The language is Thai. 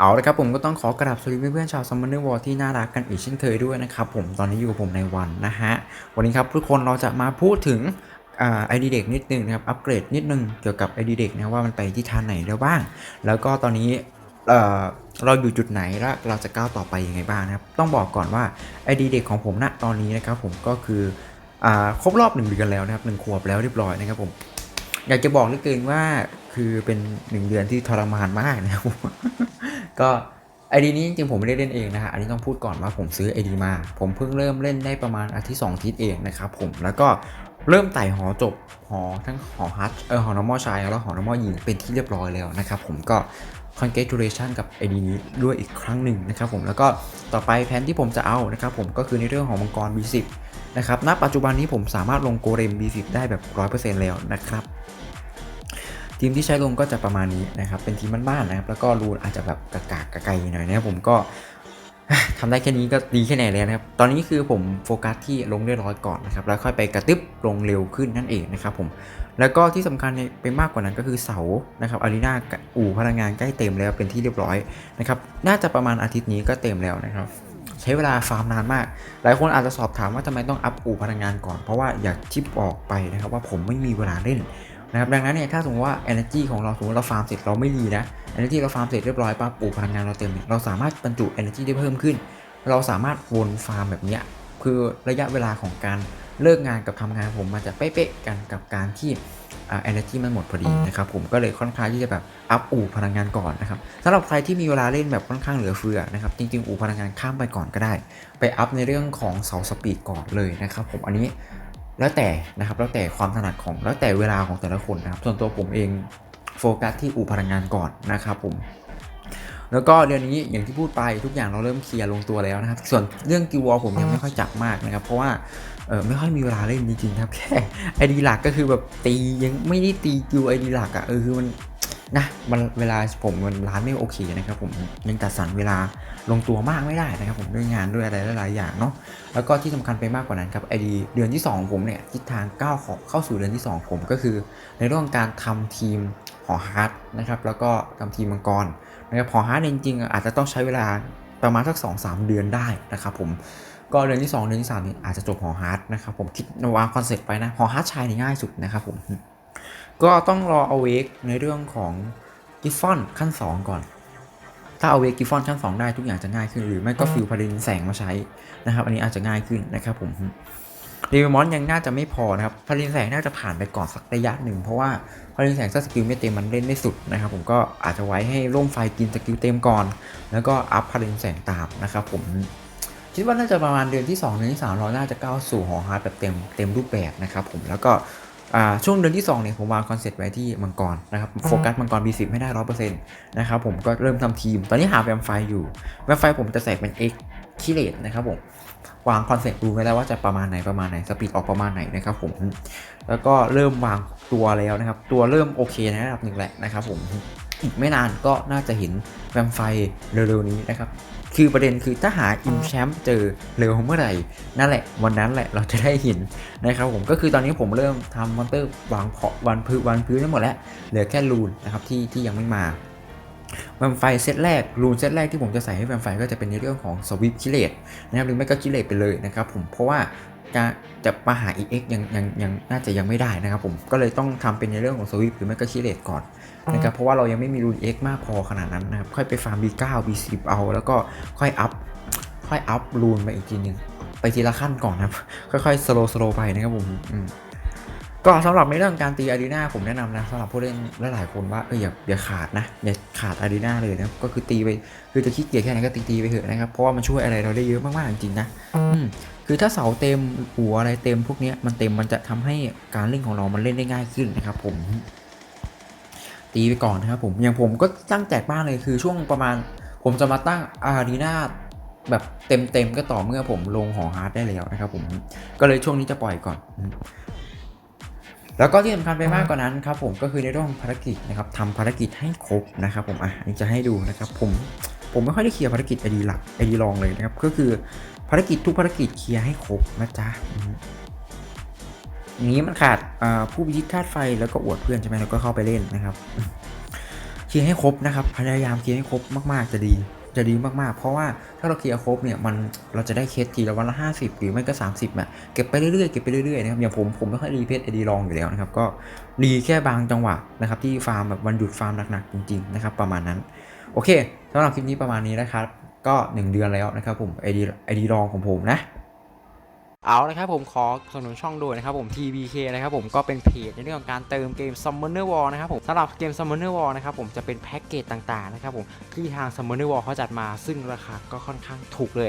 เอาละครับผมก็ต้องขอกราบสวัสดีเพื่อนๆชาวซัมเมอร์วอร์วอลที่น่ารักกันอีกเช่นเคยด้วยนะครับผมตอนนี้อยู่กับผมในวันนะฮะ วันนี้ครับทุกคนเราจะมาพูดถึงไอดีเด็กนิดนึงนะครับ อัปเกรดนิดนึงเกี่ยวกับไอดีเด็กนะว่ามันไปที่ทางไหนแล้วบ้าง แล้วก็ตอนนี้เราอยู่จุดไหนแล้วเราจะก้าวต่อไปยังไงบ้างนะครับ ต้องบอกก่อนว่าไอดีเด็กของผมณตอนนี้นะครับผมก็คืออครบรอบหนึ่งเดือนแล้วนะครับหนึ่งขวบแล้วเรียบร้อยนะครับผม อยากจะบอกเหลือเกินว่าคือเป็นหนึ่งเดือนที่ทรมานมากนะครับก็ไอดีนี้จริงๆผมไม่ได้เล่นเองนะฮะอันนี้ต้องพูดก่อนว่าผมซื้อไอดีมา ผมเพิ่งเริ่มเล่นได้ประมาณอาทิตย์สองอาทิตย์เองนะครับผมแล้วก็ เริ่มไต่หอจบหอทั้งหอฮัทเออหอนอมอชายแล้วหอนอมอหญิงเป็นที่เรียบร้อยแล้วนะครับผมก็ congratulation กับไอดีนี้ด้วยอีกครั้งหนึ่งนะครับผมแล้วก็ต่อไปแผนที่ผมจะเอานะครับผมก็คือในเรื่องของมังกร B10 นะครับณปัจจุบันนี้ผมสามารถลงโกเรม B10 ได้แบบ 100%แล้วนะครับทีมที่ใช้ลงก็จะประมาณนี้นะครับเป็นทีมบ้านๆนะครับแล้วก็รูนอาจจะแบบกากากไกลๆหน่อยนะครับผมก็ ทำได้แค่นี้ก็ดีแค่ไหนแล้วนะครับ ตอนนี้คือผมโฟกัสที่ลงได้ร้อยก่อนนะครับ แล้วค่อยไปกระตึบลงเร็วขึ้นนั่นเองนะครับผม แล้วก็ที่สำคัญนี่ไปมากกว่านั้นก็คือเสานะครับอารีนาอู่พลังงานใกล้เต็มแล้วเป็นที่เรียบร้อยนะครับ น่าจะประมาณอาทิตย์นี้ก็เต็มแล้วนะครับ ใช้เวลาฟาร์มนานมาก หลายคนอาจจะสอบถามว่าทำไมต้องอัพอู่พลังงานก่อน เพราะว่าอยากที่บอกไปนะครับว่าผมไม่มีเวลาเล่น นะครับดังนั้นเนี่ยถ้าสมมติว่า energy ของเราสมมติเราฟาร์มเสร็จเราไม่รีนะ energy เราฟาร์มเสร็จเรียบร้อยปั๊บอู่พลังงานเราเต็มเนี่ยเราสามารถบรรจุ energy ได้เพิ่มขึ้น เราสามารถวนฟาร์มแบบเนี้ยคือระยะเวลาของการเลิกงานกับทำงานผมมันจะเป๊ะๆกันกับการที่อ่า energy มันหมดพอดีนะครับผมก็เลยค่อนข้างที่จะแบบอัพอู่พลังงานก่อนนะครับสำหรับใครที่มีเวลาเล่นแบบค่อนข้างเหลือเฟือนะครับจริงๆ อู่พลังงานข้ามไปก่อนก็ได้ ไปอัพในเรื่องของเสาสปีดก่อนเลยนะครับผมอันนี้ แล้วแต่นะครับแล้วแต่ความถนัดของแล้วแต่เวลาของแต่ละคนนะครับส่วนตัวผมเองโฟกัสที่อู่พลังงานก่อนนะครับผมแล้วก็เดือนนี้อย่างที่พูดไปทุกอย่างเราเริ่มเคลียร์ลงตัวแล้วนะครับ ส่วนเรื่องกิววอลผมยังไม่ค่อยจับมากนะครับ เพราะว่าเออไม่ค่อยมีเวลาเล่นจริงๆครับแค่ไอดีหลักก็คือแบบตียังไม่ได้ตีกิวไอดีหลักอะ่ะเออคือมัน นะมันเวลาผมมันร้านไม่โอเคนะครับผมยังจัดสรรเวลาลงตัวมากไม่ได้นะครับผมด้วยงานด้วยอะไรหลายๆอย่างเนาะแล้วก็ที่สำคัญไปมากกว่านั้นครับไอดีเดือนที่2ของผมเนี่ยทิศทางก้าวของเข้าสู่เดือนที่ 2 ผมก็คือ ในเรื่องของการทำทีมหอฮาร์ดนะครับแล้วก็ทำทีมมังกรนะครับพอฮาร์ดจริงๆอาจจะต้องใช้เวลาประมาณสัก2อสเดือนได้นะครับผมก็เดือนที่ 2 เดือนที่3นี่อาจจะจบหอฮาร์ดนะครับผมคิดวางคอนเซ็ปต์ไปนะหอฮาร์ดชายนี่ง่ายสุดนะครับผม ก็ต้องรอเอาเวกในเรื่องของกิฟฟอนขั้น 2 ก่อน ถ้าเอาเวกกิฟฟอนขั้น 2 ได้ทุกอย่างจะง่ายขึ้น หรือไม่ก็ฟิลพารินแสงมาใช้นะครับ อันนี้อาจจะง่ายขึ้นนะครับผมรีวิวมอนยังน่าจะไม่พอนะครับพารินแสงน่าจะผ่านไปก่อนสักระยะหนึ่ง เพราะว่าพอเล่นแสงถ้าสกิลไม่เต็มมันเล่นไม่สุดนะครับ ผมก็อาจจะไว้ให้ร่มไฟกินสกิลเต็มก่อน แล้วก็อัพพาเลนแสงตามนะครับผมคิดว่าน่าจะประมาณเดือนที่2เดือนที่3เราน่าจะก้าวสู่หอฮาร์ดแบบเต็มเต็มรูปแบบนะครับผมแล้วก็อ่า ช่วงเดือนที่2เนี่ยผมวางคอนเซ็ปต์ไว้ที่มังกรนะครับโฟกัสมังกร B10 ให้ได้ร้อยเปอร์เซ็นต์นะครับผมก็เริ่มทำทีม ตอนนี้หาแวมไฟอยู่แวมไฟผมจะใส่เป็น X คิเลตนะครับผมวางคอนเซ็ปต์ดูไว้แล้วว่าจะประมาณไหนประมาณไหนสปีดออกประมาณไหนนะครับผมแล้วก็เริ่มวางตัวแล้วนะครับ ตัวเริ่มโอเคในระดับหนึ่งแหละนะครับผมอีกไม่นานก็น่าจะเห็นแวมไฟเร็วๆนี้นะครับ คือประเด็นคือถ้าหาอิมแชมป์เจอเร็วเมื่อไหร่ นั่นแหละวันนั้นแหละเราจะได้เห็นนะครับผมก็คือตอนนี้ผมเริ่มทำมอนเตอร์วางเพาะวันพื้นวันพื้นได้หมดแล้ว เหลือแค่รูนนะครับที่ที่ยังไม่มาแวมไฟเซตแรกรูนเซตแรกที่ผมจะใส่ให้แวมไฟก็จะเป็นในเรื่องของสวิปคิเลตนะครับหรือไม่ก็คิเลตไปเลยนะครับผมเพราะว่า จะจะมาหา EX ยังยังยังน่าจะยังไม่ได้นะครับผมก็เลยต้องทำเป็นในเรื่องของสวิปหรือไม่ก็คิเลตก่อนนะครับเพราะว่าเรายังไม่มีรูน X มากพอขนาดนั้นนะครับค่อยไปฟาร์ม B9 B10 เอา แล้วก็ค่อยอัพค่อยอัพรูนไปอีกทีหนึงไปทีละขั้นก่อนนะครับ ค่อยๆสโลสโลไปนะครับผมอืม ก็สำหรับในเรื่องการตีอารีนาผมแนะนำนะสำหรับผู้เล่นหลายๆคนว่าเอออย่าอย่าขาดนะอย่าขาดอารีนาเลยนะก็คือตีไปคือจะขี้เกียจแค่ไหนก็ตีตีไปเถอะนะครับเพราะว่ามันช่วยอะไรเราได้เยอะมากๆจริงๆนะอืมคือถ้าเสาเต็มหัวอะไรเต็มพวกเนี้ยมันเต็มมันจะทำให้การเล่นของเรามันเล่นได้ง่ายขึ้นนะครับ ผม ตีไปก่อนนะครับผมอย่างผมก็ตั้งแจกบ้านเลยคือช่วงประมาณ ผมจะมาตั้งอารีนาแบบเต็มๆก็ต่อเมื่อผมลงหอฮาร์ดได้แล้วนะครับผมก็เลยช่วงนี้จะปล่อยก่อน แล้วก็ที่สำคัญไปมากกว่านั้นครับผมก็คือในเรื่องภารกิจนะครับทำภารกิจให้ครบนะครับผมอะอันนี้จะให้ดูนะครับผมผมไม่ค่อยได้เคลียร์ภารกิจไอดีหลักไอดีรองเลยนะครับก็คือภารกิจทุกภารกิจเคลียร์ให้ครบนะจ๊ะอย่างนี้มันขาดผู้พิชิตธาตุไฟแล้วก็อวดเพื่อนใช่ไหมแล้วก็เข้าไปเล่นนะครับเคลียร์ให้ครบนะครับพยายามเคลียร์ให้ครบมาก ๆ จะดี จะดีมากๆ เพราะว่าถ้าเราเคลียร์ครบเนี่ยมันเราจะได้เคสทีละวันละ 50 หรือไม่ก็ 30อะเก็บไปเรื่อยๆเก็บไปเรื่อยๆนะครับอย่างผมผมไม่ค่อยรีเพชรไอดีลองอยู่แล้วนะครับก็รีแค่บางจังหวะนะครับที่ฟาร์มแบบวันหยุดฟาร์มหนักๆจริงๆนะครับประมาณนั้นโอเคสำหรับคลิปนี้ประมาณนี้นะครับก็ 1 เดือนแล้วนะครับผมไอดีไอดีลองของผมนะ เอาละครับผมขอสนับสนุนช่องด้วยนะครับผม TBK นะครับผมก็เป็นเพจในเรื่องของการเติมเกม Summoner War นะครับผมสำหรับเกม Summoner War นะครับผมจะเป็นแพ็กเกจต่างๆนะครับผมที่ทาง Summoner War เขาจัดมาซึ่งราคาก็ค่อนข้างถูกเลย